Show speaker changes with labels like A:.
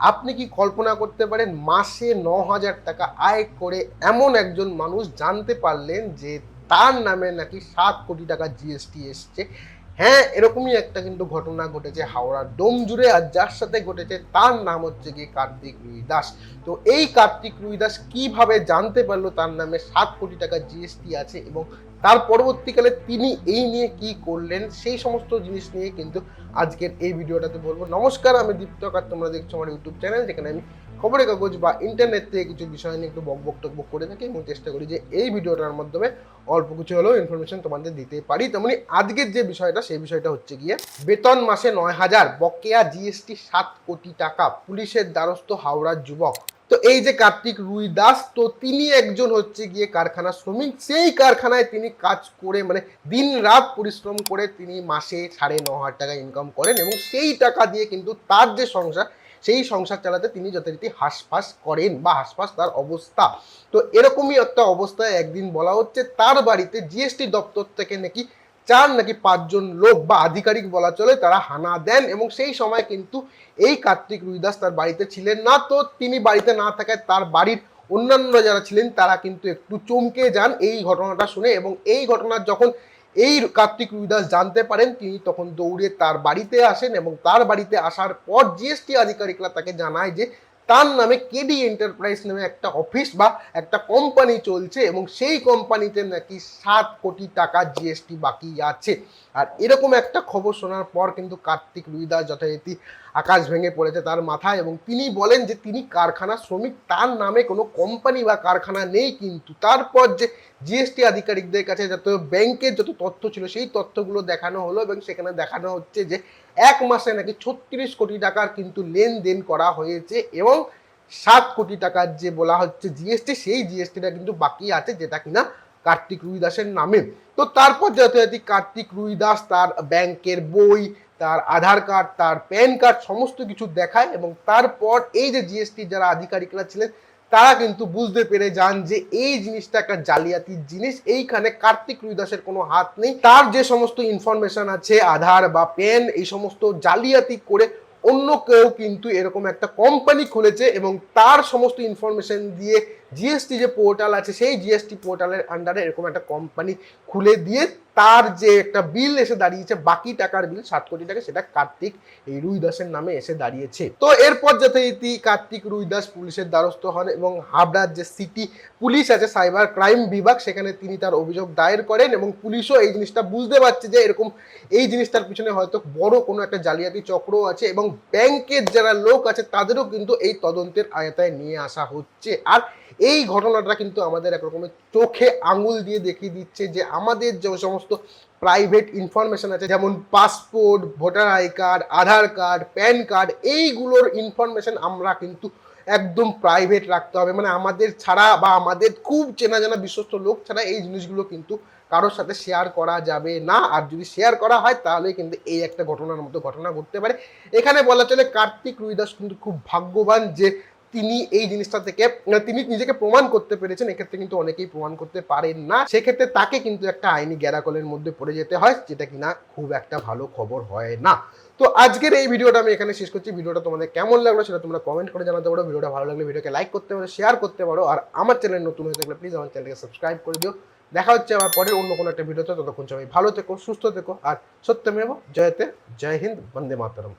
A: আপনি কি কল্পনা করতে পারেন মাসে ন হাজার টাকা আয় করে এমন একজন মানুষ জানতে পারলেন যে তার নামে নাকি সাত কোটি টাকা জিএসটি এসছে? হ্যাঁ এরকমই একটা কিন্তু ঘটনা ঘটেছে হাওড়ার ডোম জুড়ে আর যার সাথে ঘটেছে তার নাম হচ্ছে গিয়ে কার্তিক রুই দাস তো এই কার্তিক রুই দাস কীভাবে জানতে পারল তার নামে সাত কোটি টাকা জিএসটি আছে এবং তার পরবর্তীকালে তিনি এই নিয়ে কি করলেন, সেই সমস্ত জিনিস নিয়ে কিন্তু আজকের এই ভিডিওটাতে বলব। নমস্কার, আমি দীপ্তক আর তোমরা দেখছ আমার ইউটিউব চ্যানেল যেখানে আমি খবরের কাগজ বা ইন্টারনেট থেকে কিছু বিষয় নিয়ে একটু বক বক্তব্য করে থাকি। এবং চেষ্টা করি যে এই ভিডিওটার মাধ্যমে অল্প কিছু হলেও ইনফরমেশন তোমাদের দিতে পারি। তেমনি আজকের যে বিষয়টা, সেই বিষয়টা হচ্ছে গিয়ে বেতন মাসে নয় হাজার, বকেয়া জিএসটি সাত কোটি টাকা, পুলিশের দ্বারস্থ হাওড়ার যুবক। তো এই যে কার্তিক রুই দাস, তো তিনি একজন হচ্ছে গিয়ে কারখানা শ্রমিক। সেই কারখানায় তিনি কাজ করে মানে দিন রাত পরিশ্রম করে তিনি মাসে সাড়ে ন হাজার টাকা ইনকাম করেন এবং সেই টাকা দিয়ে কিন্তু তার যে সংসার, সেই সংসার চালাতে তিনি যথারীতি হাঁসফাঁস করেন বা হাঁসফাঁস তার অবস্থা। তো এরকমই একটা অবস্থায় একদিন বলা হচ্ছে, তার বাড়িতে জিএসটি দপ্তর থেকে নাকি চার নাকি পাঁচজন লোক বা আধিকারিক বলা চলে তারা হানা দেন এবং সেই সময় কিন্তু এই কার্তিক রুইদাস তার বাড়িতে ছিলেন না। তো তিনি বাড়িতে না থাকায় তার বাড়ির অন্যান্য যারা ছিলেন তারা কিন্তু একটু চমকে যান এই ঘটনাটা শুনে এবং এই ঘটনার যখন এই কার্তিক রুইদাস জানতে পারেন, তিনি তখন দৌড়ে তার বাড়িতে আসেন এবং তার বাড়িতে আসার পর জিএসটি আধিকারিকরা তাকে জানায় যে তার নামে কেডি এন্টারপ্রাইজ নামে একটা অফিস বা একটা কোম্পানি চলছে এবং সেই কোম্পানিতে নাকি সাত কোটি টাকা জিএসটি বাকি আছে। আর এরকম একটা খবর শোনার পর কিন্তু কার্তিক রুইদাস যথারীতি আকাশ ভেঙে পড়েছে তার মাথায় এবং তিনি বলেন যে তিনি কারখানা শ্রমিক, তার নামে কোনো কোম্পানি বা কারখানা নেই কিন্তু তারপর যে জিএসটি আধিকারিকদের কাছে যত ব্যাংকের যত তথ্য ছিল সেই তথ্যগুলো দেখানো হলো এবং সেখানে দেখানো হচ্ছে যে এক মাসে নাকি ছত্রিশ কোটি টাকার কিন্তু লেনদেন করা হয়েছে এবং সাত কোটি টাকার যে বলা হচ্ছে জিএসটি সেই জিএসটিটা কিন্তু বাকি আছে যেটা কিনা কার্তিক রুই দাসের নামে। তো তারপর যথাযথ কার্তিক রুই দাস তার ব্যাংকের বই, তার আধার কার্ড, তার প্যান কার্ড সমস্ত কিছু দেখায় এবং তারপর এই যে জিএসটি যারা আধিকারিকরা ছিলেন, তারা কিন্তু বুঝতে পেরে যান যে এই জিনিসটা একটা জালিয়াতির জিনিস। এইখানে কার্তিক রুইদাসের কোনো হাত নেই। তার যে সমস্ত ইনফরমেশন আছে, আধার বা পেন এই সমস্ত জালিয়াতি করে অন্য কেউ কিন্তু এরকম একটা কোম্পানি খুলেছে এবং তার সমস্ত ইনফরমেশন দিয়ে জিএসটি যে পোর্টাল আছে, সেই জিএসটি পোর্টালের আন্ডারে এরকম একটা কোম্পানি খুলে দিয়ে তার যে একটা বিল এসে দাঁড়িয়েছে, বাকি টাকার বিল সাত কোটি টাকা, সেটা কার্তিক, এই রুই দাসের নামে এসে দাঁড়িয়েছে। তো এরপর যথারীতি কার্তিক রুই দাস পুলিশের দ্বারস্থ হন এবং হাবড়ার যে সিটি পুলিশ আছে সাইবার ক্রাইম বিভাগ, সেখানে তিনি তার অভিযোগ দায়ের করেন এবং পুলিশও এই জিনিসটা বুঝতে পারছে যে এরকম এই জিনিসটার পিছনে হয়তো বড় কোনো একটা জালিয়াতি চক্র আছে এবং ব্যাংকের যারা লোক আছে, তাদেরও কিন্তু এই তদন্তের আয়তায় নিয়ে আসা হচ্ছে। আর এই ঘটনাটা কিন্তু আমাদের এক রকমের চোখে আঙুল দিয়ে দেখিয়ে দিচ্ছে যে আমাদের যে সমস্ত প্রাইভেট ইনফরমেশন আছে, যেমন passport voter I card Aadhaar card PAN card এইগুলোর ইনফরমেশন আমরা কিন্তু একদম প্রাইভেট রাখতে হবে। মানে আমাদের ছাড়া বা আমাদের খুব চেনা জানা বিশ্বস্ত লোক ছাড়া এই জিনিসগুলো কিন্তু কারোর সাথে শেয়ার করা যাবে না। আর যদি শেয়ার করা হয়, তাহলে কিন্তু এই একটা ঘটনার মতো ঘটনা ঘটতে পারে। এখানে বলা চলে কার্তিক রুইদাস কিন্তু খুব ভাগ্যবান যে তিনি এই জিনিসটা থেকে মানে তিনি নিজেকে প্রমাণ করতে পেরেছেন, এক্ষেত্রে কিন্তু অনেকেই প্রমাণ করতে পারেন না। সেক্ষেত্রে তাকে কিন্তু একটা আইনি গ্যারাকলের মধ্যে পড়ে যেতে হয়, যেটা কিনা খুব একটা ভালো খবর হয় না। তো আজকের এই ভিডিওটা আমি এখানে শেষ করছি। ভিডিওটা তোমাদের কেমন লাগল সেটা তোমরা কমেন্ট করে জানাতে পারো। ভিডিওটা ভালো লাগলে ভিডিওকে লাইক করতে পারো শেয়ার করতে পারো। আর আমার চ্যানেল নতুন হয়ে থাকলে প্লিজ আমার চ্যানেলকে সাবস্ক্রাইব করে দিও। দেখা হচ্ছে আমার পরের অন্য কোনো একটা ভিডিওতে। ততক্ষণ সবাই ভালো থেকো, সুস্থ থেকো। আর সত্যমেব, জয়তে, জয় হিন্দ, বন্দে মাতরম।